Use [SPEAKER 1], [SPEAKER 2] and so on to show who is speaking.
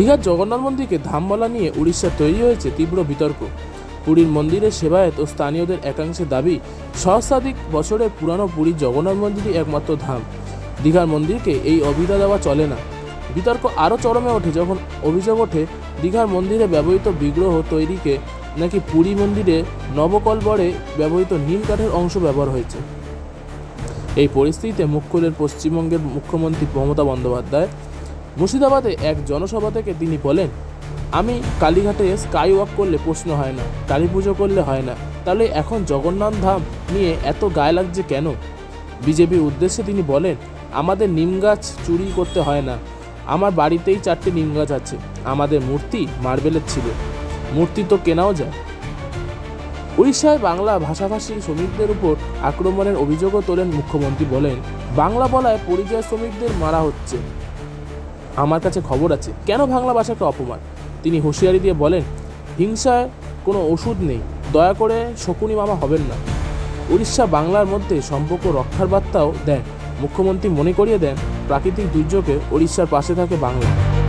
[SPEAKER 1] দীঘার জগন্নাথ মন্দিরকে ধাম বলা নিয়ে উড়িষ্যার তৈরি হয়েছে তীব্র বিতর্ক। পুরীর মন্দিরের সেবায়ত ও স্থানীয়দের একাংশের দাবি, সহস্রাধিক বছরের পুরানো পুরীর জগন্নাথ মন্দিরই একমাত্র ধাম। দীঘার মন্দিরকে এই অভিধা দেওয়া চলে না। বিতর্ক আরও চরমে ওঠে যখন অভিযোগ ওঠে, দীঘার মন্দিরে ব্যবহৃত বিগ্রহ তৈরিকে নাকি পুরী মন্দিরে নবকলবরে ব্যবহৃত নীল কাঠের অংশ ব্যবহার হয়েছে। এই পরিস্থিতিতে মুখ পশ্চিমবঙ্গের মুখ্যমন্ত্রী মমতা বন্দ্যোপাধ্যায়। মুর্শিদাবাদে এক জনসভা থেকে তিনি বলেন, আমি কালীঘাটে স্কাই ওয়াক করলে প্রশ্ন হয় না, কালী পুজো করলে হয় না। তাহলে এখন জগন্নাথ ধাম নিয়ে এত গায়ে লাগছে কেন? বিজেপির উদ্দেশ্যে তিনি বলেন, আমাদের নিম গাছ চুরি করতে হয় না। আমার বাড়িতেই চারটে নিম গাছ আছে। আমাদের মূর্তি মার্বেলের ছিল। মূর্তি তো কেনাও যায়। উড়িষ্যায় বাংলা ভাষাভাষী শ্রমিকদের উপর আক্রমণের অভিযোগও তোলেন মুখ্যমন্ত্রী বলেন, বাংলা বলায় পরিযায়ী শ্রমিকদের মারা হচ্ছে। আমার কাছে খবর আছে। কেন বাংলা ভাষাকে অপমান? তিনি হুঁশিয়ারি দিয়ে বলেন, হিংসায় কোনো ওষুধ নেই। দয়া করে শকুনি মামা হবেন না। উড়িষ্যা বাংলার মধ্যে সম্পর্ক রক্ষার বার্তাও দেন। মুখ্যমন্ত্রী মনে করিয়ে দেন, প্রাকৃতিক দুর্যোগে উড়িষ্যার পাশে থাকে বাংলা।